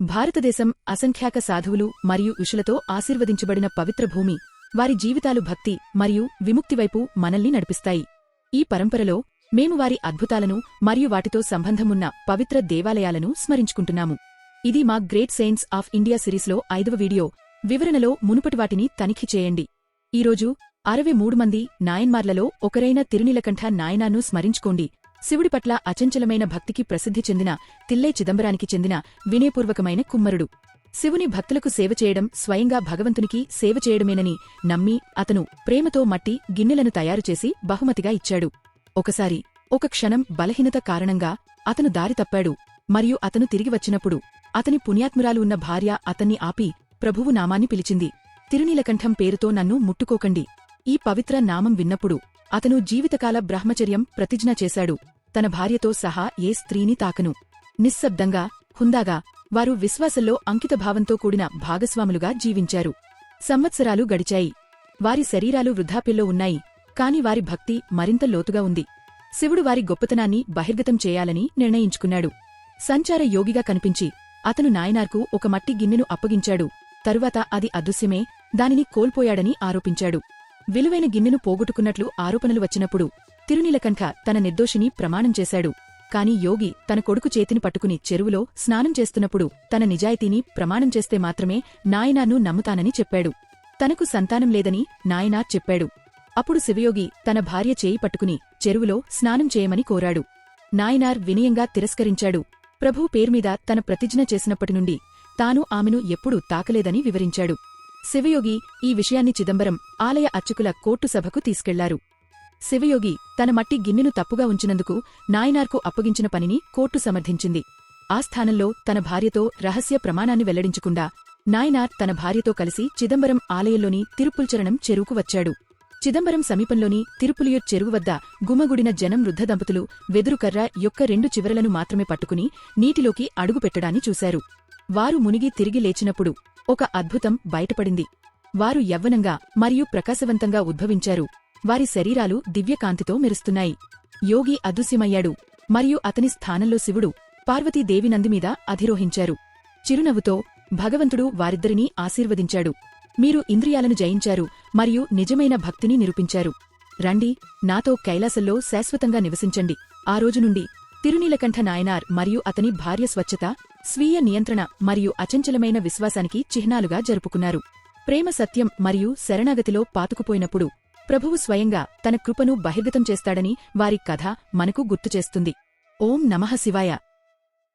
భారతదేశం అసంఖ్యాక సాధువులు మరియు ఋషులతో ఆశీర్వదించబడిన పవిత్ర భూమి వారి జీవితాలు భక్తి మరియు విముక్తివైపు మనల్ని నడిపిస్తాయి. ఈ పరంపరలో మేము వారి అద్భుతాలను మరియు వాటితో సంబంధమున్న పవిత్ర దేవాలయాలను స్మరించుకుంటున్నాము. ఇది మా గ్రేట్ సెయింట్స్ ఆఫ్ ఇండియా సిరీస్లో ఐదవ వీడియో. వివరణలో మునుపటి వాటిని తనిఖీ చేయండి. ఈరోజు అరవై మూడు మంది నాయన్మార్లలో ఒకరైన తిరునీలకంఠ నాయనాను స్మరించుకోండి. శివుడి పట్ల అచంచలమైన భక్తికి ప్రసిద్ధి చెందిన తిల్లై చిదంబరానికి చెందిన వినయపూర్వకమైన కుమ్మరుడు. శివుని భక్తులకు సేవ చేయడం స్వయంగా భగవంతునికి సేవ చేయడమేనని నమ్మి అతను ప్రేమతో మట్టి గిన్నెలను తయారుచేసి బహుమతిగా ఇచ్చాడు. ఒకసారి ఒక క్షణం బలహీనత కారణంగా అతను దారి తప్పాడు. మరియు అతను తిరిగి వచ్చినప్పుడు అతని పుణ్యాత్మురాలు ఉన్న భార్య అతన్ని ఆపి ప్రభువు నామాన్ని పిలిచింది. తిరునీలకంఠం పేరుతో నన్ను ముట్టుకోకండి. ఈ పవిత్ర నామం విన్నప్పుడు అతను జీవితకాల బ్రహ్మచర్యం ప్రతిజ్ఞ చేశాడు. తన భార్యతో సహా ఏ స్త్రీని తాకను. నిశ్శబ్దంగా హుందాగా వారు విశ్వాసంలో అంకితభావంతో కూడిన భాగస్వాములుగా జీవించారు. సంవత్సరాలు గడిచాయి. వారి శరీరాలు వృద్ధాప్యంలో ఉన్నాయి. కాని వారి భక్తి మరింత లోతుగా ఉంది. శివుడు వారి గొప్పతనాన్ని బహిర్గతం చేయాలని నిర్ణయించుకున్నాడు. సంచార యోగిగా కనిపించి అతను నాయనార్కు ఒక మట్టి గిన్నెను అప్పగించాడు. తరువాత అది అదృశ్యమే దానిని కోల్పోయాడని ఆరోపించాడు. విలువైన గిన్నెను పోగొట్టుకున్నట్లు ఆరోపణలు వచ్చినప్పుడు తిరునీలకంఠ తన నిర్దోషిని ప్రమాణం చేశాడు. కాని యోగి తన కొడుకు చేతిని పట్టుకుని చెరువులో స్నానం చేస్తున్నప్పుడు తన నిజాయితీని ప్రమాణం చేస్తే మాత్రమే నాయనార్ను నమ్ముతానని చెప్పాడు. తనకు సంతానం లేదని నాయనార్ చెప్పాడు. అప్పుడు శివయోగి తన భార్య చేయి పట్టుకుని చెరువులో స్నానం చేయమని కోరాడు. నాయనార్ వినయంగా తిరస్కరించాడు. ప్రభు పేరుమీద తన ప్రతిజ్ఞ చేసినప్పటి నుండి తాను ఆమెను ఎప్పుడూ తాకలేదని వివరించాడు. శివయోగి ఈ విషయాన్ని చిదంబరం ఆలయ అర్చకుల కోర్టు సభకు తీసుకెళ్ళారు. శివయోగి తన మట్టి గిన్నెను తప్పుగా ఉంచినందుకు నాయనార్కు అప్పగించిన పనిని కోర్టు సమర్థించింది. ఆ స్థానంలో తన భార్యతో రహస్య ప్రమాణాన్ని వెల్లడించకుండా నాయనార్ తన భార్యతో కలిసి చిదంబరం ఆలయంలోని తిరుపుల్చరణం చెరువుకు వచ్చాడు. చిదంబరం సమీపంలోని తిరుపులియూర్ చెరువు వద్ద గుమగుడిన జనం వృద్ధ దంపతులు వెదురుకర్ర యొక్క రెండు చివరలను మాత్రమే పట్టుకుని నీటిలోకి అడుగుపెట్టడాన్ని చూశారు. వారు మునిగి తిరిగి లేచినప్పుడు ఒక అద్భుతం బయటపడింది. వారు యవ్వనంగా మరియు ప్రకాశవంతంగా ఉద్భవించారు. వారి శరీరాలు దివ్యకాంతితో మెరుస్తున్నాయి. యోగి అదృశ్యమయ్యాడు. మరియు అతని స్థానంలో శివుడు పార్వతీదేవి నందిమీద అధిరోహించారు. చిరునవ్వుతో భగవంతుడు వారిద్దరినీ ఆశీర్వదించాడు. మీరు ఇంద్రియాలను జయించారు మరియు నిజమైన భక్తిని నిరూపించారు. రండి నాతో కైలాసంలో శాశ్వతంగా నివసించండి. ఆ రోజు నుండి తిరునీలకంఠ నాయనార్ మరియు అతని భార్య స్వచ్ఛత స్వీయ నియంత్రణ మరియు అచంచలమైన విశ్వాసానికి చిహ్నాలుగా జరుపుకున్నారు. ప్రేమ సత్యం మరియు శరణాగతిలో పాతుకుపోయినప్పుడు ప్రభువు స్వయంగా తన కృపను బహిర్గతం చేస్తాడని వారి కథ మనకు గుర్తుచేస్తుంది ఓం నమః శివాయ.